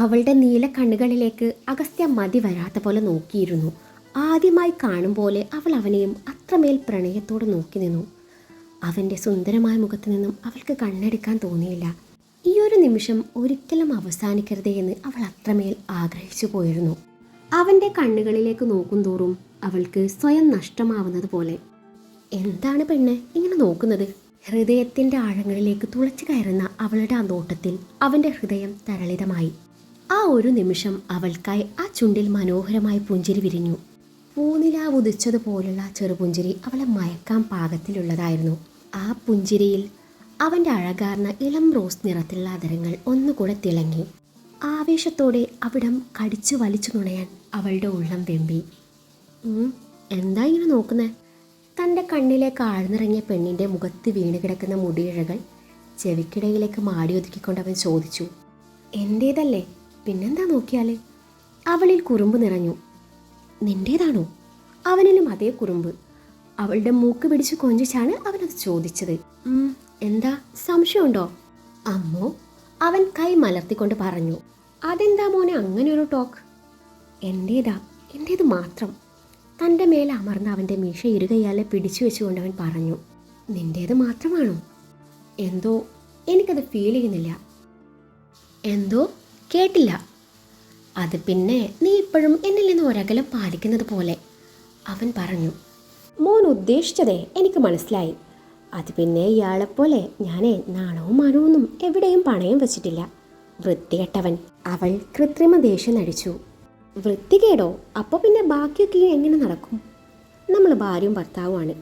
അവളുടെ നീല കണ്ണുകളിലേക്ക് അഗസ്ത്യ മതി വരാത്ത പോലെ നോക്കിയിരുന്നു. ആദ്യമായി കാണും പോലെ അവൾ അവനെയും അത്രമേൽ പ്രണയത്തോടെ നോക്കി നിന്നു. അവന്റെ സുന്ദരമായ മുഖത്തു നിന്നും അവൾക്ക് കണ്ണെടുക്കാൻ തോന്നിയില്ല. ഈ ഒരു നിമിഷം ഒരിക്കലും അവസാനിക്കരുതേ എന്ന് അവൾ അത്രമേൽ ആഗ്രഹിച്ചു പോയിരുന്നു. അവന്റെ കണ്ണുകളിലേക്ക് നോക്കും തോറും അവൾക്ക് സ്വയം നഷ്ടമാവുന്നത് പോലെ. എന്താണ് പെണ്ണ് ഇങ്ങനെ നോക്കുന്നത്? ഹൃദയത്തിന്റെ ആഴങ്ങളിലേക്ക് തുളച്ചു കയറുന്ന അവളുടെ ആ നോട്ടത്തിൽ അവന്റെ ഹൃദയം തരളിതമായി. ആ ഒരു നിമിഷം അവൾക്കായി ആ ചുണ്ടിൽ മനോഹരമായി പുഞ്ചിരി വിരിഞ്ഞു. പൂനിലാവ് ഉദിച്ചതുപോലുള്ള ചെറുപുഞ്ചിരി അവളെ മയക്കാൻ പാകത്തിലുള്ളതായിരുന്നു. ആ പുഞ്ചിരിയിൽ അവന്റെ അഴകാർന്ന ഇളം റോസ് നിറത്തിലുള്ള അതരങ്ങൾ ഒന്നുകൂടെ തിളങ്ങി. ആവേശത്തോടെ അവിടം കടിച്ചു വലിച്ചു നുണയാൻ അവളുടെ ഉള്ളം വെമ്പി. എന്താ ഇങ്ങനെ നോക്കുന്നേ? തന്റെ കണ്ണിലേക്ക് ആഴ്ന്നിറങ്ങിയ പെണ്ണിന്റെ മുഖത്ത് വീണ് കിടക്കുന്ന മുടിയിഴകൾ ചെവിക്കിടയിലേക്ക് മാടിയൊതുക്കിക്കൊണ്ട് അവൻ ചോദിച്ചു. എന്റേതല്ലേ പിന്നെന്താ നോക്കിയാൽ അവളിൽ കുറുമ്പ് നിറഞ്ഞു. നിന്റേതാണോ? അവനിലും അതേ കുറുമ്പ്. അവളുടെ മൂക്ക് പിടിച്ച് കൊഞ്ചിച്ചാണ് അവനത് ചോദിച്ചത്. "ഉം, എന്താ? സംശയമുണ്ടോ? അമ്മോ അവൻ കൈ മലർത്തിക്കൊണ്ട് പറഞ്ഞു. അതെന്താ മോനെ അങ്ങനെ ഒരു ടോക്ക്? എന്റേതാ എന്റേത് മാത്രം. തന്റെ മേലെ അമർന്ന അവന്റെ മീശ ഇരുകയാലെ പിടിച്ചു വെച്ചുകൊണ്ട് അവൻ പറഞ്ഞു. നിന്റേത് മാത്രമാണോ? എന്തോ എനിക്കത് ഫീൽ ചെയ്യുന്നില്ല. എന്തോ? കേട്ടില്ല. അത് പിന്നെ നീ ഇപ്പോഴും എന്നിൽ നിന്ന് ഒരകലം പാലിക്കുന്നത് പോലെ. അവൻ പറഞ്ഞു മോൻ ഉദ്ദേശിച്ചതേ എനിക്ക് മനസ്സിലായി. അത് പിന്നെ ഇയാളെപ്പോലെ ഞാൻ നാണവും മാനവും എവിടെയും പണയം വെച്ചിട്ടില്ല. വൃത്തികെട്ടവൻ അവൾ കൃത്രിമ ദേഷ്യം നടിച്ചു. വൃത്തികേടോ? അപ്പോൾ പിന്നെ ബാക്കിയൊക്കെ എങ്ങനെ നടക്കും? നമ്മൾ ഭാര്യയും ഭർത്താവുമാണ്.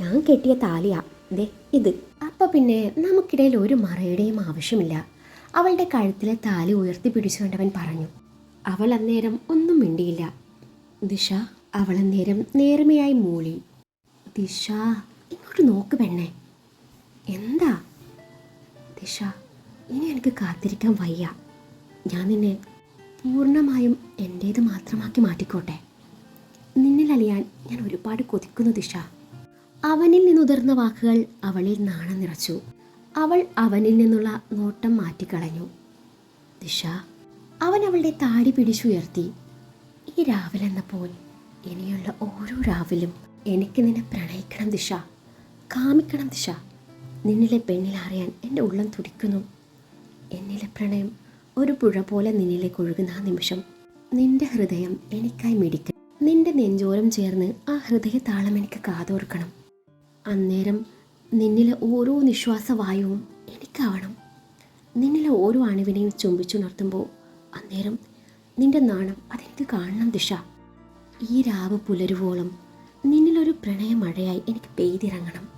ഞാൻ കെട്ടിയ താലിയാ. ദേ ഇത്. അപ്പോൾ പിന്നെ നമുക്കിടയിൽ ഒരു മറയുടെയും ആവശ്യമില്ല. അവളുടെ കഴുത്തിലെ താലി ഉയർത്തി പിടിച്ചുകൊണ്ടവൻ പറഞ്ഞു അവൾ അന്നേരം ഒന്നും മിണ്ടിയില്ല. ദിശ അവൾ അന്നേരം നേർമയായി മൂളി ദിശ ഇങ്ങോട്ട് നോക്ക് പെണ്ണേ. എന്താ? ദിശ ഇനി എനിക്ക് കാത്തിരിക്കാൻ വയ്യ. ഞാൻ നിന്നെ പൂർണമായും എന്റേത് മാത്രമാക്കി മാറ്റിക്കോട്ടെ. നിന്നിൽ അലിയാൻ ഞാൻ ഒരുപാട് കൊതിക്കുന്നു ദിശ. അവനിൽ നിന്നുതിർന്ന വാക്കുകൾ അവളിൽ നാണം നിറച്ചു അവൾ അവനിൽ നിന്നുള്ള നോട്ടം മാറ്റിക്കളഞ്ഞു. ദിഷ അവൻ അവളുടെ താടി പിടിച്ചുയർത്തി. ഈ രാവിലെന്നപ്പോൾ ഇനിയുള്ള ഓരോ രാവിലും എനിക്ക് നിന്നെ പ്രണയിക്കണം ദിഷ കാമിക്കണം ദിഷ നിന്നിലെ പെണ്ണിൽ അറിയാൻ എന്റെ ഉള്ളം തുടിക്കുന്നു. എന്നിലെ പ്രണയം ഒരു പുഴ പോലെ നിന്നിലേക്ക് ഒഴുകുന്ന ആ നിമിഷം നിന്റെ ഹൃദയം എനിക്കായി മിടിക്കണം. നിന്റെ നെഞ്ചോരം ചേർന്ന് ആ ഹൃദയ താളം എനിക്ക് കാതോർക്കണം. അന്നേരം നിന്നിലെ ഓരോ നിശ്വാസവായുവും എനിക്കാവണം. നിന്നിലെ ഓരോ അണുവിനെയും ചുംബിച്ചുണർത്തുമ്പോൾ അന്നേരം നിന്റെ നാണം അതെനിക്ക് കാണണം ദിശ. ഈ രാവ് പുലരുവോളം നിന്നിലൊരു പ്രണയ മഴയായി എനിക്ക് പെയ്തിറങ്ങണം.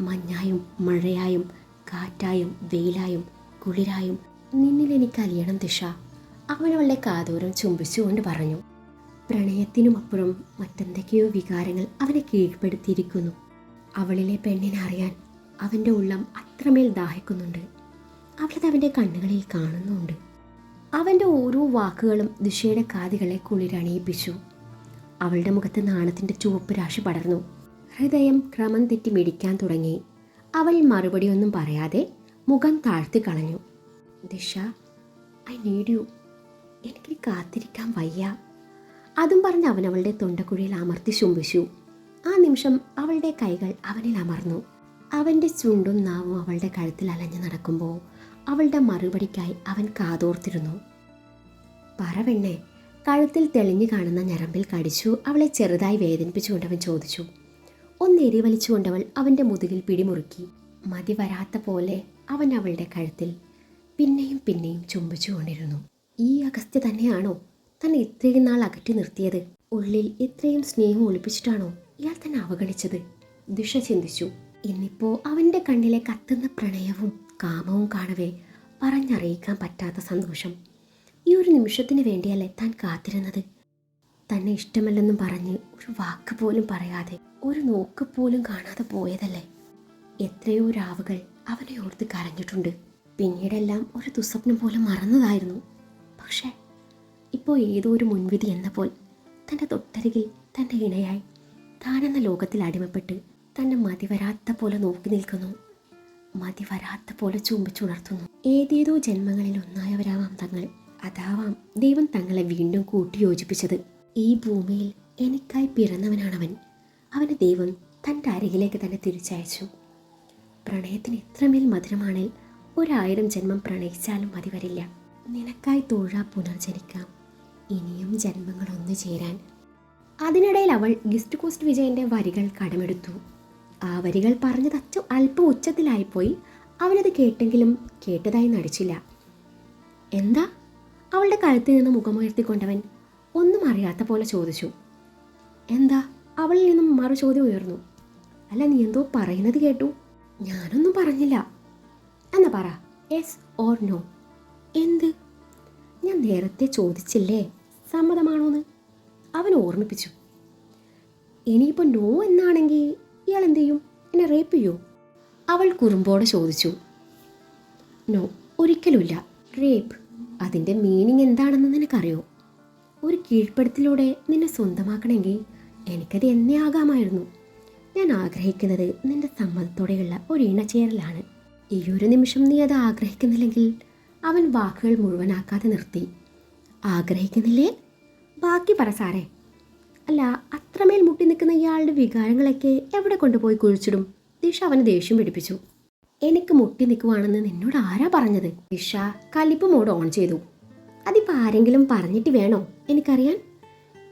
മഞ്ഞായും മഴയായും കാറ്റായും വെയിലായും കുളിരായും നിന്നിൽ എനിക്ക് അലിയണം ദിശ. അവനവളുടെ കാതോരം ചുംബിച്ചുകൊണ്ട് പറഞ്ഞു. പ്രണയത്തിനുമപ്പുറം മറ്റെന്തൊക്കെയോ വികാരങ്ങൾ അവനെ കീഴ്പ്പെടുത്തിയിരിക്കുന്നു. അവളിലെ പെണ്ണിനെ അറിയാൻ അവന്റെ ഉള്ളം അത്രമേൽ ദാഹിക്കുന്നുണ്ട്. അവളത് അവന്റെ കണ്ണുകളിൽ കാണുന്നുണ്ട്. അവന്റെ ഓരോ വാക്കുകളും ദിശയുടെ കാതികളെ കുളിരണിയിപ്പിച്ചു അവളുടെ മുഖത്ത് നാണത്തിന്റെ ചുവപ്പ് രാശി പടർന്നു. ഹൃദയം ക്രമം തെറ്റി മിടിക്കാൻ തുടങ്ങി. അവൾ മറുപടിയൊന്നും പറയാതെ മുഖം താഴ്ത്തി കളഞ്ഞു. ദിശ ഐ നീഡ് യു എനിക്ക് കാത്തിരിക്കാൻ വയ്യ. അതും പറഞ്ഞ് അവൻ അവളുടെ തൊണ്ടക്കുഴിയിൽ അമർത്തി ചുംബിച്ചു ആ നിമിഷം അവളുടെ കൈകൾ അവനിൽ അമർന്നു. അവന്റെ ചുണ്ടും നാവും അവളുടെ കഴുത്തിൽ അലഞ്ഞു നടക്കുമ്പോൾ അവളുടെ മറുപടിക്കായി അവൻ കാതോർത്തിരുന്നു. പറവെണ്ണെ കഴുത്തിൽ തെളിഞ്ഞു കാണുന്ന ഞരമ്പിൽ കടിച്ചു അവളെ ചെറുതായി വേദനിപ്പിച്ചുകൊണ്ട് അവൻ ചോദിച്ചു. ഒന്ന് എരിവലിച്ചുകൊണ്ടവൾ അവന്റെ മുതുകിൽ പിടിമുറുക്കി. മതി വരാത്ത പോലെ അവൻ അവളുടെ കഴുത്തിൽ പിന്നെയും പിന്നെയും ചുംബിച്ചുകൊണ്ടിരുന്നു. ഈ അഗസ്ത്യ തന്നെയാണോ തന്നെ ഇത്രയും നാൾ അകറ്റി നിർത്തിയത്? ഉള്ളിൽ ഇത്രയും സ്നേഹം ഒളിപ്പിച്ചിട്ടാണോ ഇയാൾ തന്നെ അവഗണിച്ചത്. ദിഷ ചിന്തിച്ചു. ഇന്നിപ്പോ അവന്റെ കണ്ണിലെ കത്തുന്ന പ്രണയവും കാമവും കാണവേ പറഞ്ഞറിയിക്കാൻ പറ്റാത്ത സന്തോഷം. ഈ ഒരു നിമിഷത്തിന് വേണ്ടിയല്ലേ താൻ കാത്തിരുന്നത്? തന്നെ ഇഷ്ടമല്ലെന്നും പറഞ്ഞ് ഒരു വാക്ക് പോലും പറയാതെ ഒരു നോക്ക് പോലും കാണാതെ പോയതല്ലേ? എത്രയോ രാവുകൾ അവനെ ഓർത്ത് കരഞ്ഞിട്ടുണ്ട്. പിന്നീടെല്ലാം ഒരു ദുസ്വപ്നം പോലെ മറന്നതായിരുന്നു. പക്ഷേ ഇപ്പോൾ ഏതോ ഒരു മുൻവിധി എന്ന പോൽ തന്റെ തൊട്ടരികിൽ തന്റെ ഇണയായി താനെന്ന ലോകത്തിൽ അടിമപ്പെട്ട് തന്നെ മതിവരാത്ത പോലെ നോക്കി നിൽക്കുന്നു. മതിവരാത്ത പോലെ ചുംബിച്ചുണർത്തുന്നു. ഏതേതോ ജന്മങ്ങളിൽ ഒന്നായവരാവാം തങ്ങൾ. അതാവാം ദൈവം തങ്ങളെ വീണ്ടും കൂട്ടിയോജിപ്പിച്ചത്. ഈ ഭൂമിയിൽ എനിക്കായി പിറന്നവനാണവൻ. അവനെ ദൈവം തന്റെ അരികിലേക്ക് തന്നെ തിരിച്ചയച്ചു. പ്രണയത്തിന് ഇത്രമേൽ മധുരമാണെങ്കിൽ ഒരായിരം ജന്മം പ്രണയിച്ചാലും മതി വരില്ല നിനക്കായി തോഴ പുനർജനിക്കാം. ഇനിയും ജന്മങ്ങൾ ഒന്നു ചേരാൻ അതിനിടയിൽ അവൾ ഗിസ്റ്റ് കോസ്റ്റ് വിജയന്റെ വരികൾ കടമെടുത്തു. ആ വരികൾ പറഞ്ഞത് അച്ചു അല്പം ഉച്ചത്തിലായിപ്പോയി അവനത് കേട്ടെങ്കിലും കേട്ടതായി നടിച്ചില്ല. എന്താ? അവളുടെ കഴുത്തിൽ നിന്ന് മുഖമുയർത്തിക്കൊണ്ടവൻ ഒന്നും അറിയാത്ത പോലെ ചോദിച്ചു. എന്താ? അവളിൽ നിന്നും മറു ചോദ്യം ഉയർന്നു. അല്ല നീ എന്തോ പറയുന്നത് കേട്ടു? ഞാനൊന്നും പറഞ്ഞില്ല. എന്നാ പറ. എസ് ഓർ നോ എന്ത്? ഞാൻ നേരത്തെ ചോദിച്ചില്ലേ? സമ്മതമാണോന്ന്? അവൻ ഓർമ്മിപ്പിച്ചു. ഇനിയിപ്പോൾ നോ എന്നാണെങ്കിൽ ഇയാൾ എന്ത് ചെയ്യും? എന്നെ റേപ്പ് ചെയ്യോ? അവൾ കുറുമ്പോടെ ചോദിച്ചു. നോ ഒരിക്കലുമില്ല. റേപ്പ് അതിന്റെ മീനിങ് എന്താണെന്ന് നിനക്കറിയോ? ഒരു കീഴ്പ്പെടുത്തലൂടെ നിന്നെ സ്വന്തമാക്കണമെങ്കിൽ എനിക്കത് എന്നേ ആകാമായിരുന്നു. ഞാൻ ആഗ്രഹിക്കുന്നത് നിന്റെ സമ്മതത്തോടെയുള്ള ഒരു ഇണചേരലാണ്. ഈ ഒരു നിമിഷം നീ അത് ആഗ്രഹിക്കുന്നില്ലെങ്കിൽ അവൻ വാക്കുകൾ മുഴുവനാക്കാതെ നിർത്തി. ആഗ്രഹിക്കുന്നില്ലേ? ബാക്കി പറ സാറേ. അല്ല അത്രമേൽ മുട്ടി നിൽക്കുന്ന ഇയാളുടെ വികാരങ്ങളൊക്കെ എവിടെ കൊണ്ടുപോയി കുഴിച്ചിടും? ദിഷ അവന് ദേഷ്യം പിടിപ്പിച്ചു. എനിക്ക് മുട്ടി നിൽക്കുവാണെന്ന് നിന്നോട് ആരാ പറഞ്ഞത്? ദിഷ കലിപ്പ് മോഡ് ഓൺ ചെയ്തു. അതിപ്പോൾ ആരെങ്കിലും പറഞ്ഞിട്ട് വേണോ എനിക്കറിയാൻ?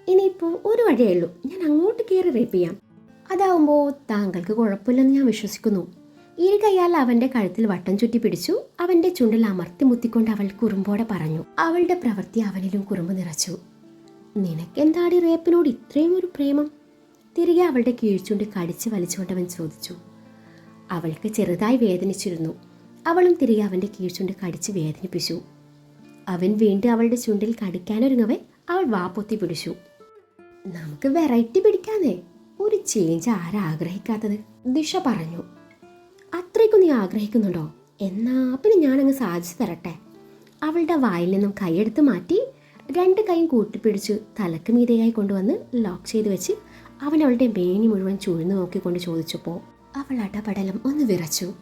ഇനിയിപ്പോൾ ഒരു വഴിയേ ഉള്ളൂ. ഞാൻ അങ്ങോട്ട് കയറി റേപ്പ് ചെയ്യാം. അതാവുമ്പോൾ താങ്കൾക്ക് കുഴപ്പമില്ലെന്ന് ഞാൻ വിശ്വസിക്കുന്നു. ഇരു കൈയാൽ അവന്റെ കഴുത്തിൽ വട്ടം ചുറ്റി പിടിച്ചു അവന്റെ ചുണ്ടിൽ അമർത്തി മുത്തിക്കൊണ്ട് അവൾ കുറുമ്പോടെ പറഞ്ഞു. അവളുടെ പ്രവൃത്തി അവനിലും കുറുമ്പ് നിറച്ചു. നിനക്കെന്താടി റേപ്പിനോട് ഇത്രയും ഒരു പ്രേമം? തിരികെ അവളുടെ കീഴ്ചുണ്ടി കടിച്ചു വലിച്ചുകൊണ്ടവൻ ചോദിച്ചു. അവൾക്ക് ചെറുതായി വേദനിച്ചിരുന്നു. അവളും തിരികെ അവന്റെ കീഴ്ചുണ്ട് കടിച്ച് വേദനിപ്പിച്ചു. അവൻ വീണ്ടും അവളുടെ ചുണ്ടിൽ കടിക്കാനൊരുങ്ങവെ അവൾ വാപ്പൊത്തി പൊത്തി പിടിച്ചു. നമുക്ക് വെറൈറ്റി പിടിക്കാന്നേ. ഒരു ചേഞ്ച് ആരാ ആഗ്രഹിക്കാത്തത്? ദിശ പറഞ്ഞു. അത്രയ്ക്കും നീ ആഗ്രഹിക്കുന്നുണ്ടോ? എന്നാ പിന്നെ ഞാനങ്ങ് സാധിച്ചു തരട്ടെ. അവളുടെ വായിൽ നിന്നും കൈയെടുത്ത് മാറ്റി രണ്ട് കൈയും കൂട്ടിപ്പിടിച്ച് തലക്ക് മീതയായി കൊണ്ടുവന്ന് ലോക്ക് ചെയ്ത് വെച്ച് അവൻ അവളുടെ മേനി മുഴുവൻ ചുഴ്ന്നു നോക്കിക്കൊണ്ട് ചോദിച്ചപ്പോൾ അവൾ അടപടലം ഒന്ന് വിറച്ചു.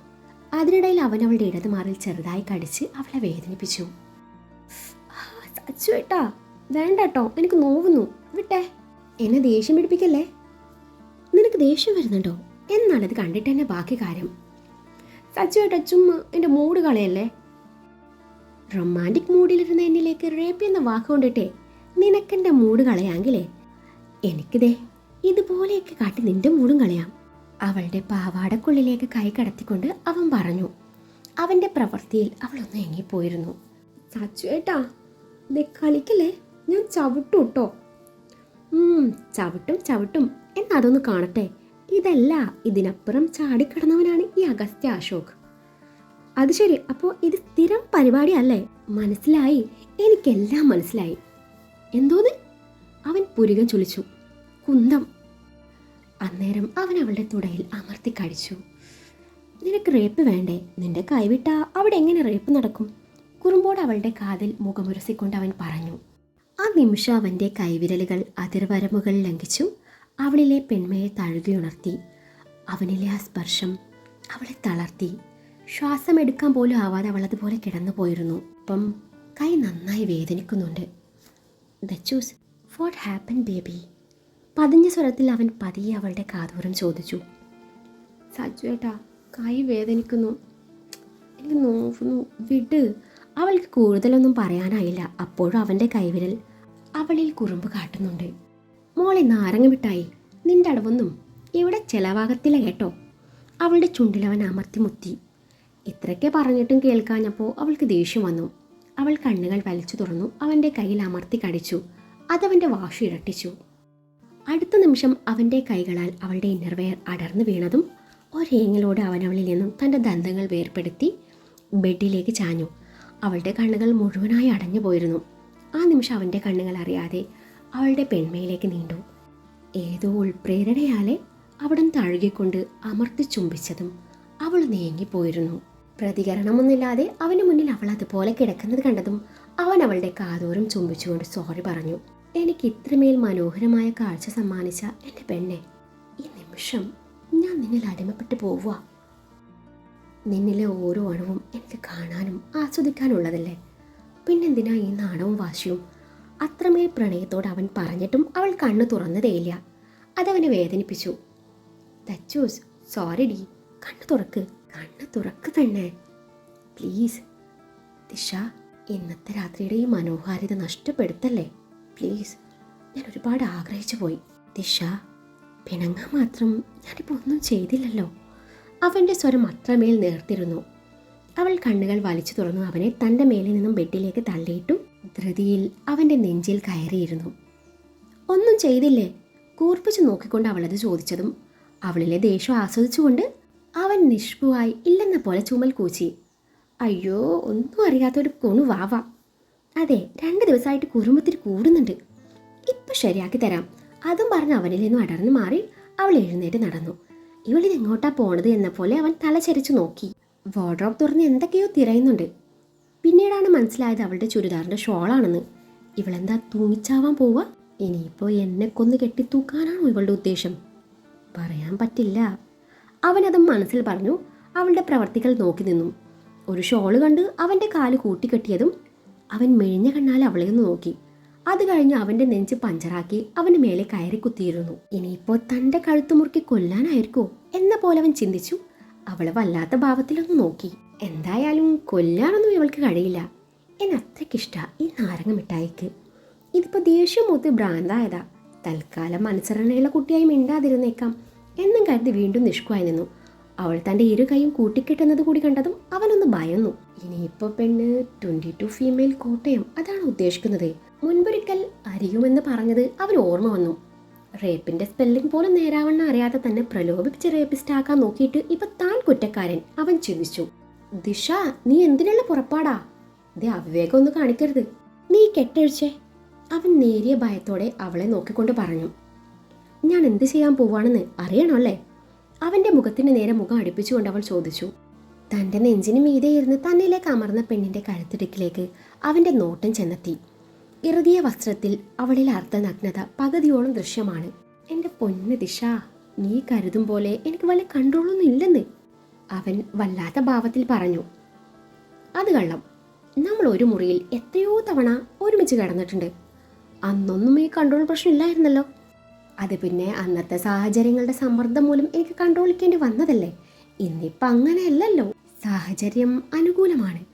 അതിനിടയിൽ അവൻ അവളുടെ ഇടത് മാറിൽ ചെറുതായി കടിച്ച് അവളെ വേദനിപ്പിച്ചു. അച്ചു ഏട്ടാ വേണ്ട കേട്ടോ എനിക്ക് നോവുന്നു. വിട്ടേ. എന്നെ ദേഷ്യം പിടിപ്പിക്കല്ലേ? നിനക്ക് ദേഷ്യം വരുന്നുണ്ടോ? എന്നാണത് കണ്ടിട്ട് തന്നെ ബാക്കി കാര്യം. സച്ചു ഏട്ടാ ചുമ്മാ എന്റെ മൂഡ് കളയല്ലേ? റൊമാന്റിക് മൂഡിലിരുന്ന എന്നിലേക്ക് റേപ്പ് എന്ന വാക്ക് കൊണ്ടിട്ടേ നിനക്കെന്റെ മൂഡ് കളയാങ്കിലേ എനിക്കിതേ ഇതുപോലെയൊക്കെ കാട്ടി നിന്റെ മൂടും കളയാം. അവളുടെ പാവാടക്കുള്ളിലേക്ക് കൈ കടത്തിക്കൊണ്ട് അവൻ പറഞ്ഞു. അവന്റെ പ്രവൃത്തിയിൽ അവളൊന്ന് എങ്ങിപ്പോയിരുന്നു. സച്ചുവേട്ടാ കളിക്കല്ലേ? ഞാൻ ചവിട്ടും കേട്ടോ ചവിട്ടും ചവിട്ടും. എന്നതൊന്ന് കാണട്ടെ. ഇതല്ല ഇതിനപ്പുറം ചാടിക്കടന്നവനാണ് ഈ അഗസ്ത്യ അശോക്. അത് ശരി. അപ്പോൾ ഇത് സ്ഥിരം പരിപാടിയല്ലേ മനസ്സിലായി. എനിക്കെല്ലാം മനസ്സിലായി. എന്തോന്ന്? അവൻ പുരികം ചൊലിച്ചു കുന്തം. അന്നേരം അവൻ അവളുടെ തുടയിൽ അമർത്തി കഴിച്ചു. നിനക്ക് റേപ്പ് വേണ്ടേ? നിന്റെ കൈവിട്ടാ അവിടെ എങ്ങനെ റേപ്പ് നടക്കും? കുറുമ്പോട് അവളുടെ കാതിൽ മുഖമുരസിക്കൊണ്ട് അവൻ പറഞ്ഞു. ആ നിമിഷം അവന്റെ കൈവിരലുകൾ അതിർവരമ്പുകൾ ലംഘിച്ചു. അവളിലെ പെൺമയെ തഴുകിയുണർത്തി അവനിലെ ആ സ്പർശം അവളെ തളർത്തി. ശ്വാസമെടുക്കാൻ പോലും ആവാതെ അവൾ അതുപോലെ കിടന്നു പോയിരുന്നു. അപ്പം കൈ നന്നായി വേദനിക്കുന്നുണ്ട്. ദ ചൂസ്. What happen baby? പതിഞ്ഞ സ്വരത്തിൽ അവൻ പതിയെ അവളുടെ കാതൂരം ചോദിച്ചു. സജു ഏട്ടാ കൈ വേദനിക്കുന്നു. എനിക്ക് നോവുന്നു വിട്. അവൾക്ക് കൂടുതലൊന്നും പറയാനായില്ല. അപ്പോഴും അവന്റെ കൈവിരൽ അവളിൽ കുറുമ്പ് കാട്ടുന്നുണ്ട്. മോളെ നാരങ്ങ മിഠായി നിന്റെ അടവൊന്നും ഇവിടെ ചെലവാകത്തില്ല കേട്ടോ. അവളുടെ ചുണ്ടിൽ അവൻ അമർത്തി മുത്തി. ഇത്രയ്ക്ക് പറഞ്ഞിട്ടും കേൾക്കാഞ്ഞപ്പോൾ അവൾക്ക് ദേഷ്യം വന്നു. അവൾ കണ്ണുകൾ വലിച്ചു തുറന്നു അവന്റെ കയ്യിൽ അമർത്തി കടിച്ചു. അതവന്റെ വാശി ഇരട്ടിച്ചു. അടുത്ത നിമിഷം അവന്റെ കൈകളാൽ അവളുടെ ഇന്നർവെയർ അടർന്നു വീണതും ഒരേങ്ങിലൂടെ അവൻ അവളിൽ നിന്നും തന്റെ ദന്തങ്ങൾ വേർപ്പെടുത്തി ബെഡിലേക്ക് ചാഞ്ഞു. അവളുടെ കണ്ണുകൾ മുഴുവനായി അടഞ്ഞു പോയിരുന്നു. ആ നിമിഷം അവന്റെ കണ്ണുകൾ അറിയാതെ അവളുടെ പെൺമയിലേക്ക് നീണ്ടു. ഏതോ ഉൾപ്രേരണയാലെ അവിടം തഴുകിക്കൊണ്ട് അമർത്തി ചുംബിച്ചതും അവൾ നീങ്ങിപ്പോയിരുന്നു. പ്രതികരണമൊന്നുമില്ലാതെ അവന് മുന്നിൽ അവൾ അതുപോലെ കിടക്കുന്നത് കണ്ടതും അവൻ അവളുടെ കാതോരം ചുംബിച്ചുകൊണ്ട് സോറി പറഞ്ഞു. എനിക്ക് ഇത്രമേൽ മനോഹരമായ കാഴ്ച സമ്മാനിച്ച എന്റെ പെണ്ണെ ഈ നിമിഷം ഞാൻ നിന്നിൽ അടിമപ്പെട്ടു പോവുക. നിന്നിലെ ഓരോ അണുവും എനിക്ക് കാണാനും ആസ്വദിക്കാനുള്ളതല്ലേ? പിന്നെന്തിനാ ഈ നാണവും വാശിയും? അത്രമേൽ പ്രണയത്തോട് അവൻ പറഞ്ഞിട്ടും അവൾ കണ്ണു തുറന്നതേയില്ല. അതവനെ വേദനിപ്പിച്ചു. തച്ചൂസ് സോറി ഡി കണ്ണു തുറക്ക്. തുറക്ക് പെണ്ണേ പ്ലീസ്. ദിശ ഇന്നത്തെ രാത്രിയുടെ ഈ മനോഹാരിത നഷ്ടപ്പെടുത്തല്ലേ? പ്ലീസ്. ഞാൻ ഒരുപാട് ആഗ്രഹിച്ചു പോയി. ദിശ പിണങ്ങാൻ മാത്രം ഞാനിപ്പോൾ ഒന്നും ചെയ്തില്ലല്ലോ. അവന്റെ സ്വരം അത്രമേൽ നേർത്തിരുന്നു. അവൾ കണ്ണുകൾ വലിച്ചു തുറന്നു അവനെ തന്റെ മേലിൽ നിന്നും ബെഡിലേക്ക് തള്ളിയിട്ടു ധൃതിയിൽ അവന്റെ നെഞ്ചിൽ കയറിയിരുന്നു. ഒന്നും ചെയ്തില്ലേ? കൂർപ്പിച്ച് നോക്കിക്കൊണ്ട് അവളത് ചോദിച്ചതും അവളിലെ ദേഷ്യം ആസ്വദിച്ചുകൊണ്ട് അവൻ നിഷ്പുവായി ഇല്ലെന്ന പോലെ ചുമൽ കൂച്ചി. അയ്യോ ഒന്നും അറിയാത്തൊരു കൊണു വാവ. അതെ രണ്ട് ദിവസമായിട്ട് കുറുമ്പത്തിൽ കൂടുന്നുണ്ട്. ഇപ്പം ശരിയാക്കി തരാം. അതും പറഞ്ഞ് അവനിൽ നിന്നും അടർന്നു മാറി അവൾ എഴുന്നേറ്റ് നടന്നു. ഇവളിത് എങ്ങോട്ടാ പോണത് എന്ന പോലെ അവൻ തലചരിച്ചു നോക്കി. വാർഡ്രോബ് തുറന്ന് എന്തൊക്കെയോ തിരയുന്നുണ്ട്. പിന്നീടാണ് മനസ്സിലായത് അവളുടെ ചുരിദാറിന്റെ ഷോളാണെന്ന്. ഇവളെന്താ തൂങ്ങിച്ചാവാൻ പോവാ? ഇനിയിപ്പോൾ എന്നെ കൊന്ന് കെട്ടിത്തൂക്കാനാണോ ഇവളുടെ ഉദ്ദേശം? പറയാൻ പറ്റില്ല. അവനതും മനസ്സിൽ പറഞ്ഞു. അവളുടെ പ്രവർത്തികൾ നോക്കി നിന്നു. ഒരു ഷോൾ കണ്ട് അവന്റെ കാൽ കൂട്ടിക്കെട്ടിയതും അവൻ മെഴിഞ്ഞ കണ്ണാൽ അവളെ ഒന്ന് നോക്കി. അത് കഴിഞ്ഞ് അവന്റെ നെഞ്ച് പഞ്ചറാക്കി അവന് മേലെ കയറി കുത്തിയിരുന്നു. ഇനിയിപ്പോൾ തന്റെ കഴുത്ത് മുറുക്കി കൊല്ലാനായിരിക്കോ എന്ന പോലെ അവൻ ചിന്തിച്ചു. അവളെ വല്ലാത്ത ഭാവത്തിലൊന്ന് നോക്കി. എന്തായാലും കൊല്ലാനൊന്നും ഇവൾക്ക് കഴിയില്ല. എന്നെ അത്രയ്ക്കിഷ്ട ഈ നാരങ്ങ മിഠായിക്ക്. ഇതിപ്പോൾ ദേഷ്യം മൂത്ത് ഭ്രാന്തായതാ. തൽക്കാലം അനുസരണയുള്ള കുട്ടിയായി മിണ്ടാതിരുന്നേക്കാം. എന്നും കരുതി വീണ്ടും നിഷ്കുവായി നിന്നു. അവൾ തന്റെ ഇരു കൈയും കൂട്ടിക്കെട്ടുന്നത് കൂടി കണ്ടതും അവനൊന്ന് ഭയന്നു. ഇനിയിപ്പോൾ പെണ്ണ് ട്വന്റി ടു ഫീമെയിൽ കോട്ടയം അതാണ് ഉദ്ദേശിക്കുന്നത്. മുൻപൊരിക്കൽ അരിയുമെന്ന് പറഞ്ഞത് അവൻ ഓർമ്മ വന്നു. റേപ്പിന്റെ സ്പെല്ലിംഗ് പോലും നേരാവണ്ണം അറിയാതെ തന്നെ പ്രലോഭിപ്പിച്ച് റേപ്പിസ്റ്റ് ആക്കാൻ നോക്കിയിട്ട് ഇപ്പൊ താൻ കുറ്റക്കാരൻ അവൻ ചിന്തിച്ചു. ദിഷ നീ എന്തിനുള്ള പുറപ്പാടാ? ദേ അവിവേകം ഒന്ന് കാണിക്കരുത്. നീ കെട്ടഴിച്ചേ. അവൻ നേരിയ ഭയത്തോടെ അവളെ നോക്കിക്കൊണ്ട് പറഞ്ഞു. ഞാൻ എന്ത് ചെയ്യാൻ പോവാണെന്ന് അറിയണമല്ലേ? അവന്റെ മുഖത്തിന് നേരെ മുഖം അടുപ്പിച്ചുകൊണ്ട് അവൾ ചോദിച്ചു. തന്റെ നെഞ്ചിന് മീതെ ഇരുന്ന് തന്നിലേക്ക് അമർന്ന പെണ്ണിന്റെ കഴുത്തിടുക്കിലേക്ക് അവന്റെ നോട്ടം ചെന്നെത്തി. ഇറുകിയ വസ്ത്രത്തിൽ അവളിൽ അർത്ഥനഗ്നത പകുതിയോളം ദൃശ്യമാണ്. എന്റെ പൊന്ന് ദിശ നീ കരുതും പോലെ എനിക്ക് വല്ല കൺട്രോളൊന്നും ഇല്ലെന്ന് അവൻ വല്ലാത്ത ഭാവത്തിൽ പറഞ്ഞു. അത് കള്ളം. നമ്മൾ ഒരു മുറിയിൽ എത്രയോ തവണ ഒരുമിച്ച് കിടന്നിട്ടുണ്ട്. അന്നൊന്നും ഈ കൺട്രോൾ പ്രശ്നം ഇല്ലായിരുന്നല്ലോ. അത് പിന്നെ അന്നത്തെ സാഹചര്യങ്ങളുടെ സമ്മർദ്ദം മൂലം എനിക്ക് കണ്ട്രോളിക്കേണ്ടി വന്നതല്ലേ? ഇന്നിപ്പം അങ്ങനെയല്ലല്ലോ. സാഹചര്യം അനുകൂലമാണ്.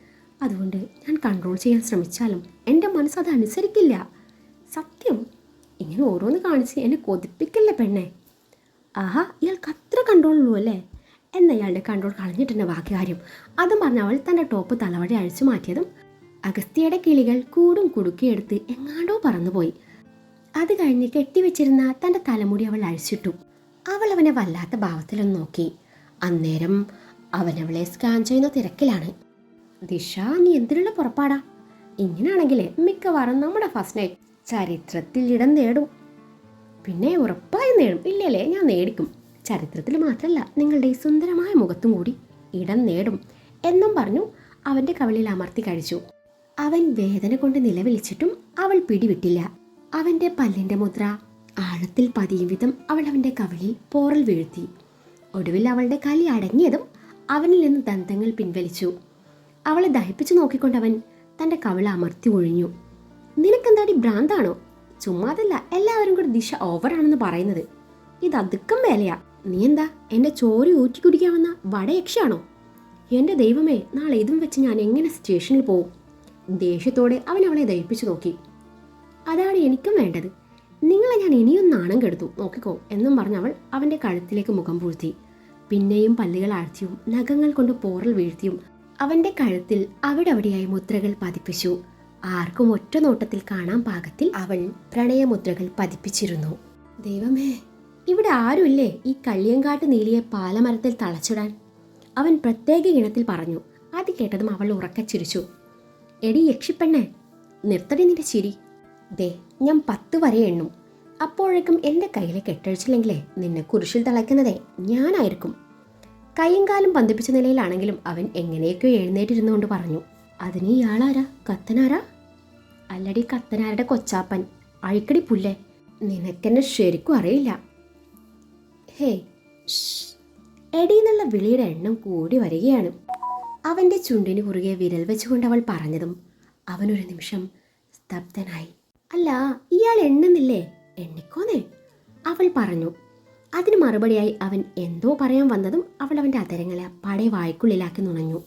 അതുകൊണ്ട് ഞാൻ കൺട്രോൾ ചെയ്യാൻ ശ്രമിച്ചാലും എന്റെ മനസ്സ് അത് അനുസരിക്കില്ല. സത്യം. ഇങ്ങനെ ഓരോന്ന് കാണിച്ച് എന്നെ കൊതിപ്പിക്കല്ലേ പെണ്ണെ? ആഹാ ഇയാൾക്ക് അത്ര കൺട്രോൾ ഉള്ളൂ അല്ലേ? എന്ന ഇയാളുടെ കൺട്രോൾ കളഞ്ഞിട്ടുണ്ട് ബാക്കി കാര്യം. അതും പറഞ്ഞ് അവൾ തന്റെ ടോപ്പ് തലവഴി അഴിച്ചു മാറ്റിയതും അഗസ്ത്യയുടെ കിളികൾ കൂടും കുടുക്കിയെടുത്ത് എങ്ങാണ്ടോ പറന്നുപോയി. അത് കഴിഞ്ഞ് കെട്ടിവെച്ചിരുന്ന തന്റെ തലമുടി അവൾ അഴിച്ചിട്ടു. അവൾ അവനെ വല്ലാത്ത ഭാവത്തിലൊന്ന് നോക്കി. അന്നേരം അവൻ അവളെ സ്കാൻ ചെയ്യുന്ന തിരക്കിലാണ്. ദിശ നീ എന്തിനുള്ള പുറപ്പാടാ? ഇങ്ങനെയാണെങ്കിൽ മിക്കവാറും നമ്മുടെ ഫസ്റ്റ് നൈറ്റ് ചരിത്രത്തിൽ ഇടം നേടും. പിന്നെ ഉറപ്പായും നേടും. ഇല്ലല്ലേ ഞാൻ നേടിക്കും. ചരിത്രത്തിൽ മാത്രമല്ല നിങ്ങളുടെ ഈ സുന്ദരമായ മുഖത്തും കൂടി ഇടം നേടും എന്നും പറഞ്ഞു അവന്റെ കവിളിൽ അമർത്തി കഴിച്ചു. അവൻ വേദന കൊണ്ട് നിലവിളിച്ചിട്ടും അവൾ പിടിവിട്ടില്ല. അവന്റെ പല്ലിന്റെ മുദ്ര ആഴത്തിൽ പതിയും വിധം അവൾ അവന്റെ കവിളിൽ പോറൽ വീഴ്ത്തി. ഒടുവിൽ അവളുടെ കലി അടങ്ങിയതും അവനിൽ നിന്ന് ദന്തങ്ങൾ പിൻവലിച്ചു. അവളെ ദഹിപ്പിച്ചു നോക്കിക്കൊണ്ടവൻ തന്റെ കവിള അമർത്തി ഒഴിഞ്ഞു. നിനക്കെന്താടി ഭ്രാന്താണോ? ചുമ്മാതല്ല എല്ലാവരും കൂടി ദിശ ഓവറാണെന്ന് പറയുന്നത്. ഇത് അതുക്കം വേലയാ. നീ എന്താ എന്റെ ചോര ഊറ്റി കുടിക്കാമെന്ന വടയക്ഷയാണോ? എന്റെ ദൈവമേ നാളെ ഇതും വെച്ച് ഞാൻ എങ്ങനെ സ്റ്റേഷനിൽ പോവും? ദേഷ്യത്തോടെ അവൻ അവളെ ദഹിപ്പിച്ചു നോക്കി. അതാണ് എനിക്കും വേണ്ടത്. നിങ്ങളെ ഞാൻ ഇനിയും നാണം കെടുത്തു നോക്കിക്കോ എന്നും പറഞ്ഞ് അവൾ അവന്റെ കഴുത്തിലേക്ക് മുഖം പൂഴ്ത്തി. പിന്നെയും പല്ലുകൾ ആഴ്ത്തിയും നഖങ്ങൾ കൊണ്ട് പോറൽ വീഴ്ത്തിയും അവന്റെ കഴുത്തിൽ അവിടെ അവിടെയായി മുദ്രകൾ പതിപ്പിച്ചു. ആർക്കും ഒറ്റ നോട്ടത്തിൽ കാണാൻ പാകത്തിൽ അവൾ പ്രണയമുദ്രകൾ പതിപ്പിച്ചിരുന്നു. ദൈവമേ ഇവിടെ ആരുമില്ലേ ഈ കള്ളിയങ്കാട്ട് നീലിയെ പാലമരത്തിൽ തളച്ചിടാൻ? അവൻ പ്രത്യേക ഇനത്തിൽ പറഞ്ഞു. അത് കേട്ടതും അവൾ ഉറക്കെ ചിരിച്ചു. എടി യക്ഷിപ്പെണ്ണേ നിർത്തടി നിന്റെ ചിരി. ദേ ഞാൻ പത്ത് വരെ എണ്ണും. അപ്പോഴേക്കും എന്റെ കയ്യിലെ കെട്ടഴിച്ചില്ലെങ്കിലേ നിന്നെ കുരിശിൽ തളയ്ക്കുന്നതേ ഞാനായിരിക്കും. കൈയും കാലും ബന്ധിപ്പിച്ച നിലയിലാണെങ്കിലും അവൻ എങ്ങനെയൊക്കെ എഴുന്നേറ്റിരുന്നുകൊണ്ട് പറഞ്ഞു അതിന് ഇയാളാരാ കത്തനാരാ? അല്ലടി കത്തനാരുടെ കൊച്ചാപ്പൻ. അഴിക്കടി പുല്ലേ. നിനക്കെന്നെ ശരിക്കും അറിയില്ല. ഹേ ഷ്. എടി എന്നുള്ള വിളിയുടെ എണ്ണം കൂടി വരികയാണ്. അവന്റെ ചുണ്ടിന് കുറുകെ വിരൽ വെച്ചുകൊണ്ട് അവൾ പറഞ്ഞതും അവനൊരു നിമിഷം സ്തബ്ധനായി. അല്ല ഇയാൾ എണ്ണുന്നില്ലേ? എണ്ണിക്കോന്നേ. അവൾ പറഞ്ഞു. അതിന് മറുപടിയായി അവൻ എന്തോ പറയാൻ വന്നതും അവൾ അവന്റെ അതരങ്ങളെ പടയ വായ്ക്കുള്ളിലാക്കി നുണഞ്ഞു.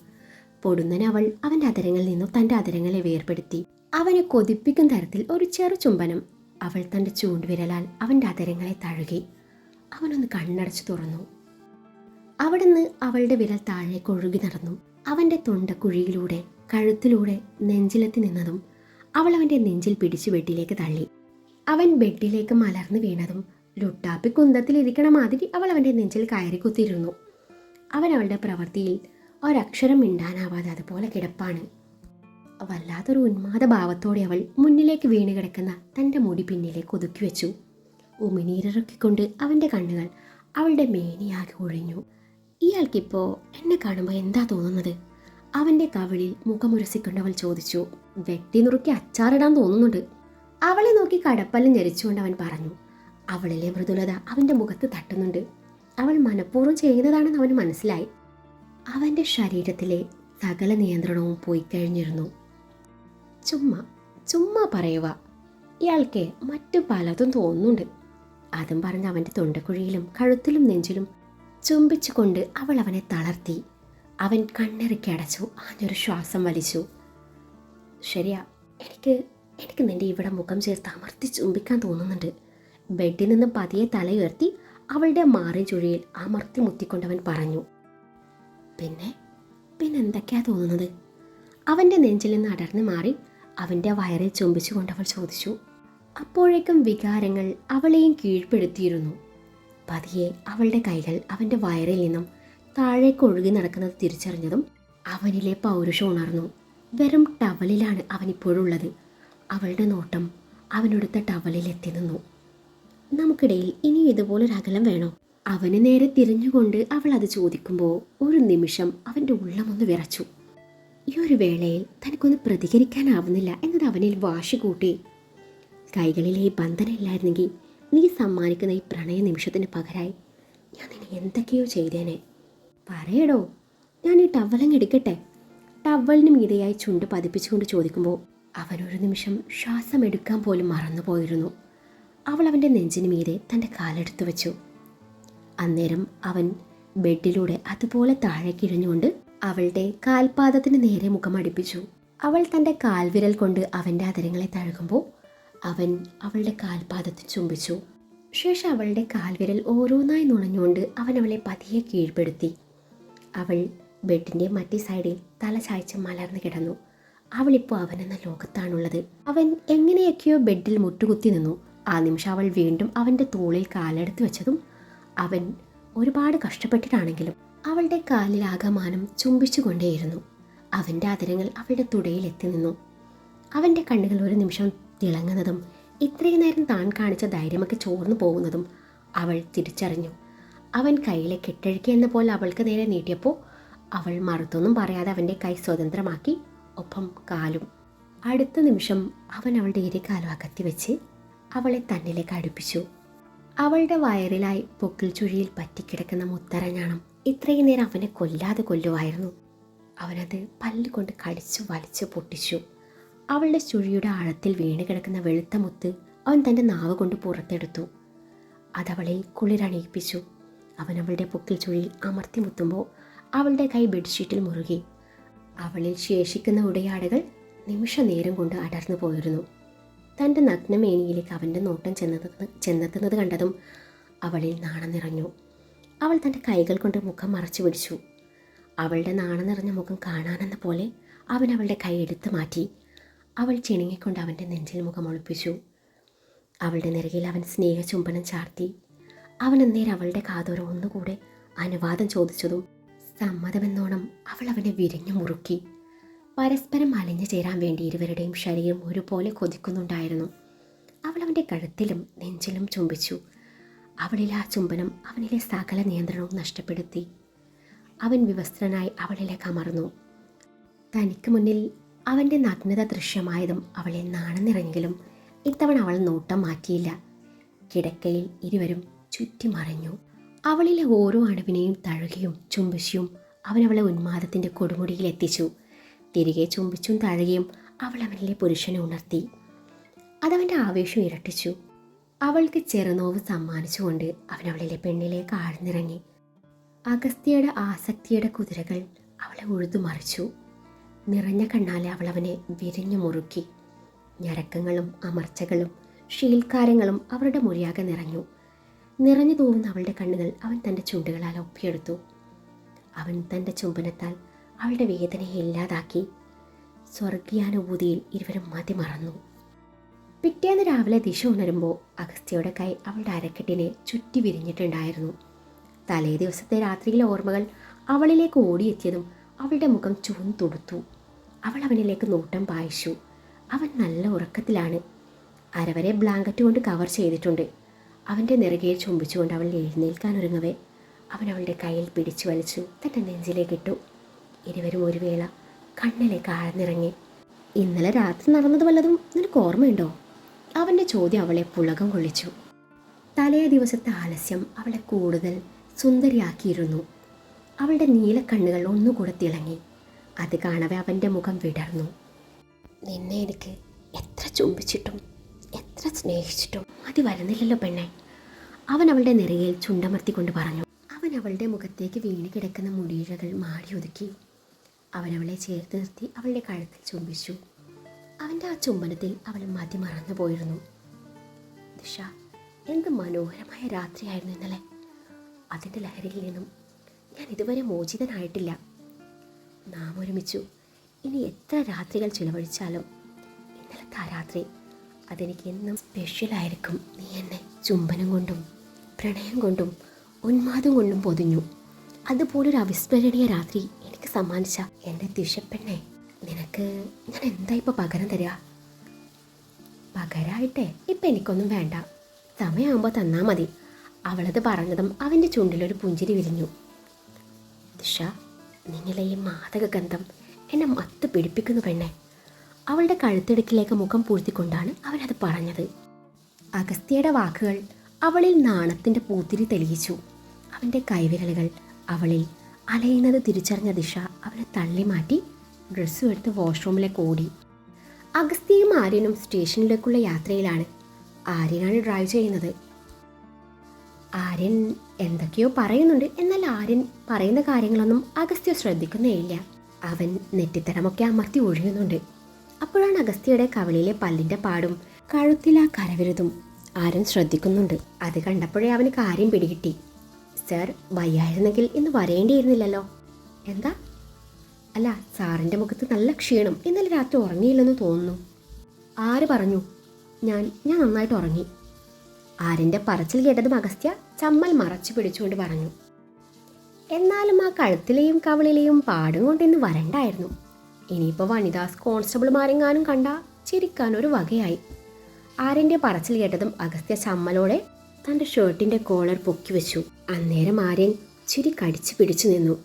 പൊടുന്നനെ അവൾ അവന്റെ അതരങ്ങളിൽ നിന്നും തന്റെ അതരങ്ങളെ വേർപെടുത്തി. അവനെ കൊതിപ്പിക്കും തരത്തിൽ ഒരു ചെറു ചുംബനം അവൾ തന്റെ ചൂണ്ടുവിരലാൽ അവന്റെ അതരങ്ങളെ തഴുകി. അവനൊന്ന് കണ്ണടച്ചു തുറന്നു. അവിടുന്ന് അവളുടെ വിരൽ താഴേക്ക് ഒഴുകി നടന്നു. അവന്റെ തൊണ്ടക്കുഴിയിലൂടെ കഴുത്തിലൂടെ നെഞ്ചിലെത്തി നിന്നതും അവൾ അവന്റെ നെഞ്ചിൽ പിടിച്ചു ബെഡിലേക്ക് തള്ളി. അവൻ ബെഡിലേക്ക് മലർന്നു വീണതും ലുട്ടാപ്പി കുന്തത്തിലിരിക്കണ മാതിരി അവൾ അവന്റെ നെഞ്ചിൽ കയറി കുത്തിയിരുന്നു. അവൻ അവളുടെ പ്രവൃത്തിയിൽ ഒരക്ഷരം മിണ്ടാനാവാതെ അതുപോലെ കിടപ്പാണ്. വല്ലാത്തൊരു ഉന്മാദ ഭാവത്തോടെ അവൾ മുന്നിലേക്ക് വീണ് കിടക്കുന്ന തന്റെ മുടി പിന്നിലേക്ക് ഒതുക്കി വെച്ചു. ഉമിനീരിറക്കിക്കൊണ്ട് അവന്റെ കണ്ണുകൾ അവളുടെ മേനിയാകെ ഒഴിഞ്ഞു. ഇയാൾക്കിപ്പോൾ എന്നെ കാണുമ്പോൾ എന്താ തോന്നുന്നത്? അവന്റെ കവിളിൽ മുഖമുരസിക്കൊണ്ട് അവൾ ചോദിച്ചു. വെട്ടി നുറുക്കി അച്ചാറിടാൻ തോന്നുന്നുണ്ട്. അവളെ നോക്കി കടപ്പല്ലും ഞെരിച്ചുകൊണ്ട് അവൻ പറഞ്ഞു അവളിലെ മൃദുലത അവന്റെ മുഖത്ത് തട്ടുന്നുണ്ട്. അവൾ മനഃപൂർവം ചെയ്യുന്നതാണെന്ന് അവന് മനസ്സിലായി. അവന്റെ ശരീരത്തിലെ സകല നിയന്ത്രണവും പോയി കഴിഞ്ഞിരുന്നു. ചുമ്മാ ചുമ്മാ പറയുക. ഇയാൾക്ക് മറ്റു പലതും തോന്നുന്നുണ്ട്. അതും പറഞ്ഞ് അവന്റെ തൊണ്ടക്കുഴിയിലും കഴുത്തിലും നെഞ്ചിലും ചുംബിച്ചുകൊണ്ട് അവൾ അവനെ തളർത്തി. അവൻ കണ്ണിറുക്കി അടച്ചു ആഞ്ഞൊരു ശ്വാസം വലിച്ചു. ശരിയാ. എനിക്ക് എനിക്ക് നിന്റെ ഇവിടെ മുഖം ചേർത്ത് അമർത്തി ചുംബിക്കാൻ തോന്നുന്നുണ്ട്. ബെഡിൽ നിന്ന് പതിയെ തലയുയർത്തി അവളുടെ മാറി ചുഴിയിൽ അമർത്തി മുത്തിക്കൊണ്ടവൻ പറഞ്ഞു. പിന്നെ പിന്നെ എന്തൊക്കെയാ തോന്നുന്നത്? അവന്റെ നെഞ്ചിൽ നിന്ന് അടർന്നു മാറി അവന്റെ വയറിൽ ചുംബിച്ചുകൊണ്ട് അവൾ ചോദിച്ചു. അപ്പോഴേക്കും വികാരങ്ങൾ അവളെയും കീഴ്പ്പെടുത്തിയിരുന്നു. പതിയെ അവളുടെ കൈകൾ അവന്റെ വയറിൽ നിന്നും താഴേക്ക് ഒഴുകി നടക്കുന്നത് തിരിച്ചറിഞ്ഞതും അവനിലെ പൗരുഷം ഉണർന്നു. വെറും ടവലിലാണ് അവനിപ്പോഴുള്ളത്. അവളുടെ നോട്ടം അവനെടുത്ത ടവലിൽ എത്തി നിന്നു. നമുക്കിടയിൽ ഇനി ഇതുപോലൊരു അകലം വേണോ? അവന് നേരെ തിരിഞ്ഞുകൊണ്ട് അവൾ അത് ചോദിക്കുമ്പോൾ ഒരു നിമിഷം അവന്റെ ഉള്ളമൊന്ന് വിറച്ചു. ഈ ഒരു വേളയിൽ തനിക്കൊന്ന് പ്രതികരിക്കാനാവുന്നില്ല എന്നത് അവനിൽ വാശി കൂട്ടി കൈകളിലെ ഈ ബന്ധനമില്ലായിരുന്നെങ്കിൽ നീ സമ്മാനിക്കുന്ന ഈ പ്രണയ നിമിഷത്തിന് പകരായി. ഞാൻ നിന്നെ എന്തൊക്കെയോ ചെയ്തേനെ. പറയടോ ഞാൻ ഈ ടവലങ്ങ് എടുക്കട്ടെ. ടവലിന് മീതെയായി ചുണ്ട് പതിപ്പിച്ചുകൊണ്ട് ചോദിക്കുമ്പോൾ അവൻ ഒരു നിമിഷം ശ്വാസം എടുക്കാൻ പോലും മറന്നുപോയിരുന്നു. അവൾ അവന്റെ നെഞ്ചിന് മീതെ തന്റെ കാലെടുത്തു വെച്ചു. അന്നേരം അവൻ ബെഡിലൂടെ അതുപോലെ താഴെ താഴേക്കിഴഞ്ഞുകൊണ്ട് അവളുടെ കാൽപാദത്തിന് നേരെ മുഖം അടിപ്പിച്ചു. അവൾ തന്റെ കാൽവിരൽ കൊണ്ട് അവന്റെ അതിരങ്ങളെ തഴുകുമ്പോൾ അവൻ അവളുടെ കാൽപാദത്തിൽ ചുംബിച്ചു. ശേഷം അവളുടെ കാൽവിരൽ ഓരോന്നായി നുണഞ്ഞുകൊണ്ട് അവൻ അവളെ പതിയെ കീഴ്പ്പെടുത്തി. അവൾ ബെഡിന്റെ മറ്റേ സൈഡിൽ തല ചായ്ച്ച് മലർന്നു കിടന്നു. അവളിപ്പോൾ അവനെന്ന ലോകത്താണുള്ളത്. അവൻ എങ്ങനെയൊക്കെയോ ബെഡിൽ മുട്ടുകുത്തി നിന്നു. ആ നിമിഷം അവൾ വീണ്ടും അവന്റെ തോളിൽ കാലെടുത്ത് വെച്ചതും അവൻ ഒരുപാട് കഷ്ടപ്പെട്ടിട്ടാണെങ്കിലും അവളുടെ കാലിൽ ആകമാനം ചുംബിച്ചുകൊണ്ടേയിരുന്നു. അവന്റെ അതിരങ്ങൾ അവളുടെ തുടയിൽ എത്തി നിന്നു. അവന്റെ കണ്ണുകൾ ഒരു നിമിഷം തിളങ്ങുന്നതും ഇത്രയും നേരം താൻ കാണിച്ച ധൈര്യമൊക്കെ ചോർന്നു പോകുന്നതും അവൾ തിരിച്ചറിഞ്ഞു. അവൻ കയ്യിലെ കെട്ടഴുക്കി എന്ന പോലെ അവൾക്ക് നേരെ നീട്ടിയപ്പോൾ അവൾ മറുത്തൊന്നും പറയാതെ അവന്റെ കൈ സ്വതന്ത്രമാക്കി ഒപ്പം കാലും. അടുത്ത നിമിഷം അവൻ അവളുടെ ഇരക്കാലും അകത്തി വെച്ച് അവളെ തന്നിലേക്ക് അടുപ്പിച്ചു. അവളുടെ വയറിലായി പൊക്കിൽ ചുഴിയിൽ പറ്റിക്കിടക്കുന്ന മുത്തരഞ്ഞാണം ഇത്രയും നേരം അവനെ കൊല്ലാതെ കൊല്ലുമായിരുന്നു അവനത് പല്ലുകൊണ്ട് കടിച്ചു വലിച്ചു പൊട്ടിച്ചു. അവളുടെ ചുഴിയുടെ ആഴത്തിൽ വീണ് കിടക്കുന്ന വെളുത്ത മുത്ത് അവൻ തന്റെ നാവ് കൊണ്ട് പുറത്തെടുത്തു. അതവളെ കുളിരണിയിപ്പിച്ചു. അവൻ അവളുടെ പൊക്കിൽ ചുഴിയിൽ അമർത്തി മുത്തുമ്പോൾ അവളുടെ കൈ ബെഡ്ഷീറ്റിൽ മുറുകി. അവളിൽ ശേഷിക്കുന്ന ഉടയാടകൾ നിമിഷ നേരം കൊണ്ട് അടർന്നു പോയിരുന്നു. തന്റെ നഗ്നമേനിയിലേക്ക് അവന്റെ നോട്ടം ചെന്നത് ചെന്നെത്തുന്നത് കണ്ടതും അവളിൽ നാണം നിറഞ്ഞു. അവൾ തന്റെ കൈകൾ കൊണ്ട് മുഖം മറച്ചു പിടിച്ചു. അവളുടെ നാണം നിറഞ്ഞ മുഖം കാണാനെന്ന പോലെ അവൻ അവളുടെ കൈ എടുത്തു മാറ്റി. അവൾ ചിണുങ്ങിക്കൊണ്ട് അവന്റെ നെഞ്ചിൽ മുഖം ഒളിപ്പിച്ചു. അവളുടെ നിറകിൽ അവൻ സ്നേഹചുംബനം ചാർത്തി. അവൻ അന്നേരം അവളുടെ കാതോരം ഒന്നുകൂടെ അനുവാദം ചോദിച്ചതും സമ്മതമെന്നോണം അവൾ അവനെ വിരിഞ്ഞു മുറുക്കി. പരസ്പരം അലിഞ്ഞു ചേരാൻ വേണ്ടി ഇരുവരുടെയും ശരീരം ഒരുപോലെ കൊതിക്കുന്നുണ്ടായിരുന്നു. അവൾ അവന്റെ കഴുത്തിലും നെഞ്ചിലും ചുംബിച്ചു. അവളിൽ ആ ചുംബനം അവനിലെ സകല നിയന്ത്രണവും നഷ്ടപ്പെടുത്തി. അവൻ വിവസ്ത്രനായി അവളിലേക്ക് അമർന്നു. തനിക്ക് മുന്നിൽ അവന്റെ നഗ്നത ദൃശ്യമായതും അവളെ നാണം നിറഞ്ഞെങ്കിലും ഇത്തവണ അവൾ നോട്ടം മാറ്റിയില്ല. കിടക്കയിൽ ഇരുവരും ചുറ്റിമറിഞ്ഞു. അവളിലെ ഓരോ അണുവിനെയും തഴുകിയും ചുംബിച്ചും അവനവളെ ഉന്മാദത്തിന്റെ കൊടുമുടിയിൽ എത്തിച്ചു. തിരികെ ചുംബിച്ചും തഴുകിയും അവൾ അവനിലെ പുരുഷനെ ഉണർത്തി. അതവന്റെ ആവേശം ഇരട്ടിച്ചു. അവൾക്ക് ചെറുനോവ് സമ്മാനിച്ചുകൊണ്ട് അവനവളിലെ പെണ്ണിലേക്ക് ആഴ്ന്നിറങ്ങി. അഗസ്ത്യയുടെ ആസക്തിയുടെ കുതിരകൾ അവളെ ഉഴുതുമറിച്ചു. നിറഞ്ഞ കണ്ണാലെ അവൾ അവനെ വിരിഞ്ഞു മുറുക്കി. ഞരക്കങ്ങളും അമർച്ചകളും ഷീൽക്കാരങ്ങളും അവരുടെ മുറിയാകെ നിറഞ്ഞു. നിറഞ്ഞു തൂവുന്ന അവളുടെ കണ്ണുകൾ അവൻ തന്റെ ചുണ്ടുകളാൽ ഒപ്പിയെടുത്തു. അവൻ തന്റെ ചുംബനത്താൽ അവളുടെ വേദനയെ ഇല്ലാതാക്കി സ്വർഗീയാനുഭൂതിയിൽ ഇരുവരും മതി മറന്നു പിറ്റേന്ന് രാവിലെ ദിശ ഉണരുമ്പോൾ അഗസ്ത്യയുടെ കൈ അവളുടെ അരക്കെട്ടിനെ ചുറ്റി വിരിഞ്ഞിട്ടുണ്ടായിരുന്നു. തലേ ദിവസത്തെ രാത്രിയിലെ ഓർമ്മകൾ അവളിലേക്ക് ഓടിയെത്തിയതും അവളുടെ മുഖം ചുവന്തുടുത്തു അവൾ അവനിലേക്ക് നോട്ടം പായിച്ചു. അവൻ നല്ല ഉറക്കത്തിലാണ്. അരവരെ ബ്ലാങ്കറ്റ് കൊണ്ട് കവർ ചെയ്തിട്ടുണ്ട്. അവന്റെ നെറുകയിൽ ചുംബിച്ചുകൊണ്ട് അവൾ എഴുന്നേൽക്കാൻ ഒരുങ്ങവേ. അവൻ അവളുടെ കയ്യിൽ പിടിച്ചു വലിച്ചു തന്റെ നെഞ്ചിലേക്കിട്ടു ഇരുവരും ഒരു വേള കണ്ണിലേക്ക് ആഴ്ന്നിറങ്ങി. ഇന്നലെ രാത്രി നടന്നത് വല്ലതും നിനക്ക് ഓർമ്മയുണ്ടോ? അവന്റെ ചോദ്യം അവളെ പുളകം കൊള്ളിച്ചു. തലേ ദിവസത്തെ ആലസ്യം അവളെ കൂടുതൽ സുന്ദരിയാക്കിയിരുന്നു. അവളുടെ നീലക്കണ്ണുകൾ ഒന്നുകൂടെ തിളങ്ങി. അത് കാണവേ അവന്റെ മുഖം വിടർന്നു. നിന്നെ എനിക്ക് എത്ര ചുംബിച്ചിട്ടും എത്ര സ്നേഹിച്ചിട്ടും മതി വരുന്നില്ലല്ലോ പെണ്ണെ. അവൻ അവളുടെ നിറയിൽ ചുണ്ടമർത്തിക്കൊണ്ട് പറഞ്ഞു. അവൻ അവളുടെ മുഖത്തേക്ക് വീണ് കിടക്കുന്ന മുടിയിഴകൾ മാടി ഒതുക്കി. അവനവളെ ചേർത്ത് നിർത്തി അവളുടെ കഴുത്തിൽ ചുംബിച്ചു. അവന്റെ ആ ചുംബനത്തിൽ അവൾ മതി മറന്നു പോയിരുന്നു. ദിഷ എന്ത് മനോഹരമായ രാത്രിയായിരുന്നു ഇന്നലെ. അതിന്റെ ലഹരിയിൽ നിന്നും ഞാൻ ഇതുവരെ മോചിതനായിട്ടില്ല. നാം ഒരുമിച്ചു ഇനി എത്ര രാത്രികൾ ചിലവഴിച്ചാലും ഇന്നലത്തെ ആ രാത്രി അതെനിക്ക് എന്നും സ്പെഷ്യലായിരിക്കും. നീ എന്നെ ചുംബനം കൊണ്ടും പ്രണയം കൊണ്ടും ഉന്മാദം കൊണ്ടും പൊതിഞ്ഞു. അതുപോലൊരു അവിസ്മരണീയ രാത്രി എനിക്ക് സമ്മാനിച്ച എന്റെ ദിശപ്പെണ്ണെ നിനക്ക് ഞാൻ എന്താ ഇപ്പോൾ പകരം തരിക പകരായിട്ടെ ഇപ്പം എനിക്കൊന്നും വേണ്ട. സമയമാകുമ്പോൾ തന്നാൽ മതി. അവളത് പറഞ്ഞതും അവന്റെ ചുണ്ടിലൊരു പുഞ്ചിരി വിരിഞ്ഞു. ദിഷ നിങ്ങളെ ഈ മാതക ഗന്ധം എന്നെ മത്ത് പിടിപ്പിക്കുന്നു പെണ്ണെ. അവളുടെ കഴുത്തിടുക്കിലേക്ക് മുഖം പൂഴ്ത്തിക്കൊണ്ടാണ് അവനത് പറഞ്ഞത്. അഗസ്ത്യയുടെ വാക്കുകൾ അവളിൽ നാണത്തിന്റെ പൂത്തിരി തെളിയിച്ചു. അവന്റെ കൈവിരലുകൾ അവളിൽ അലയുന്നത് തിരിച്ചറിഞ്ഞ ദിശ അവനെ തള്ളി മാറ്റി ഡ്രസ്സും എടുത്ത് വാഷ്റൂമിലേക്ക് ഓടി. അഗസ്ത്യയും ആര്യനും സ്റ്റേഷനിലേക്കുള്ള യാത്രയിലാണ് ആര്യനാണ് ഡ്രൈവ് ചെയ്യുന്നത്. ആര്യൻ എന്തൊക്കെയോ പറയുന്നുണ്ട് എന്നാൽ ആര്യൻ പറയുന്ന കാര്യങ്ങളൊന്നും അഗസ്ത്യ ശ്രദ്ധിക്കുന്നേയില്ല അവൻ നെറ്റിത്തരമൊക്കെ അമർത്തി ഒഴിയുന്നുണ്ട്. അപ്പോഴാണ് അഗസ്ത്യയുടെ കവളിലെ പല്ലിന്റെ പാടും കഴുത്തിലാ കരവിരുതും. ആരും ശ്രദ്ധിക്കുന്നുണ്ട്. അത് കണ്ടപ്പോഴേ അവന് കാര്യം പിടികിട്ടി. സർ വയ്യായിരുന്നെങ്കിൽ ഇന്ന് വരേണ്ടിയിരുന്നില്ലല്ലോ. എന്താ? അല്ല സാറിന്റെ മുഖത്ത് നല്ല ക്ഷീണം. ഇന്നലെ രാത്രി ഉറങ്ങിയില്ലെന്ന് തോന്നുന്നു. ആര് പറഞ്ഞു? ഞാൻ ഞാൻ നന്നായിട്ട് ഉറങ്ങി. ആരിന്റെ പറച്ചിൽ കേട്ടതും അഗസ്ത്യ ചമ്മൽ മറച്ചു പിടിച്ചുകൊണ്ട് പറഞ്ഞു. എന്നാലും ആ കഴുത്തിലെയും കവളിലെയും പാടും കൊണ്ട് ഇന്ന് വരണ്ടായിരുന്നു. ഇനിയിപ്പോൾ വനിതാസ് കോൺസ്റ്റബിൾമാരെങ്ങാനും കണ്ട ചിരിക്കാൻ ഒരു വകയായി. ആര്യന്റെ പറച്ചിൽ കേട്ടതും അഗസ്ത്യ ചമ്മലോടെ തന്റെ ഷർട്ടിന്റെ കോളർ പൊക്കി വെച്ചു. അന്നേരം ആര്യൻ ചിരി കടിച്ചു പിടിച്ചു നിന്നു.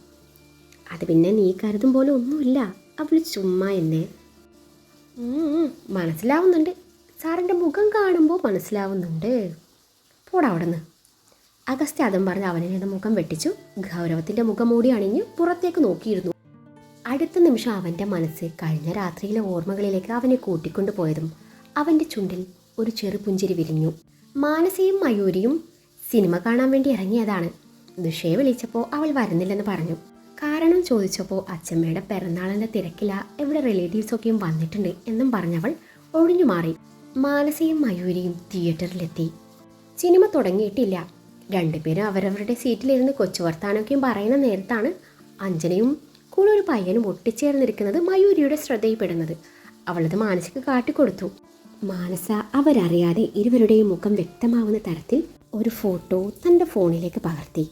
അത് പിന്നെ നീ കരുതും പോലെ ഒന്നുമില്ല അവൾ ചുമ്മാ എന്നെ. മനസ്സിലാവുന്നുണ്ട്. സാറിന്റെ മുഖം കാണുമ്പോൾ മനസ്സിലാവുന്നുണ്ട്. പോടാ അവിടെ നിന്ന് അഗസ്ത്യ അതും പറഞ്ഞ് അവനിൽ നിന്ന് മുഖം വെട്ടിച്ചു. ഗൗരവത്തിന്റെ മുഖം മൂടി അണിഞ്ഞ് പുറത്തേക്ക് നോക്കിയിരുന്നു. അടുത്ത നിമിഷം അവന്റെ മനസ്സ് കഴിഞ്ഞ രാത്രിയിലെ ഓർമ്മകളിലേക്ക് അവനെ കൂട്ടിക്കൊണ്ടുപോയതും അവന്റെ ചുണ്ടിൽ ഒരു ചെറുപുഞ്ചിരി വിരിഞ്ഞു. മാനസയും മയൂരിയും സിനിമ കാണാൻ വേണ്ടി ഇറങ്ങിയതാണ്. ദുഷയെ വിളിച്ചപ്പോൾ അവൾ വരുന്നില്ലെന്ന് പറഞ്ഞു. കാരണം ചോദിച്ചപ്പോൾ അച്ഛമ്മയുടെ പിറന്നാളിന്റെ തിരക്കില ഇവിടെ റിലേറ്റീവ്സൊക്കെയും വന്നിട്ടുണ്ട് എന്നും പറഞ്ഞവൾ ഒഴിഞ്ഞു മാറി. മാനസയും മയൂരിയും തിയേറ്ററിലെത്തി സിനിമ തുടങ്ങിയിട്ടില്ല. രണ്ടുപേരും അവരവരുടെ സീറ്റിലിരുന്ന് കൊച്ചു വർത്താനൊക്കെയും പറയുന്ന നേരത്താണ് അഞ്ജനയും കൂടെ ഒരു പയ്യനും ഒട്ടിച്ചേർന്നിരിക്കുന്നത് മയൂരിയുടെ ശ്രദ്ധയിൽപ്പെടുന്നത്. അവളത് മാനസിക കാട്ടിക്കൊടുത്തു. മാനസ അവരറിയാതെ ഇരുവരുടെയും മുഖം വ്യക്തമാവുന്ന തരത്തിൽ ഒരു ഫോട്ടോ തന്റെ ഫോണിലേക്ക് പകർത്തി.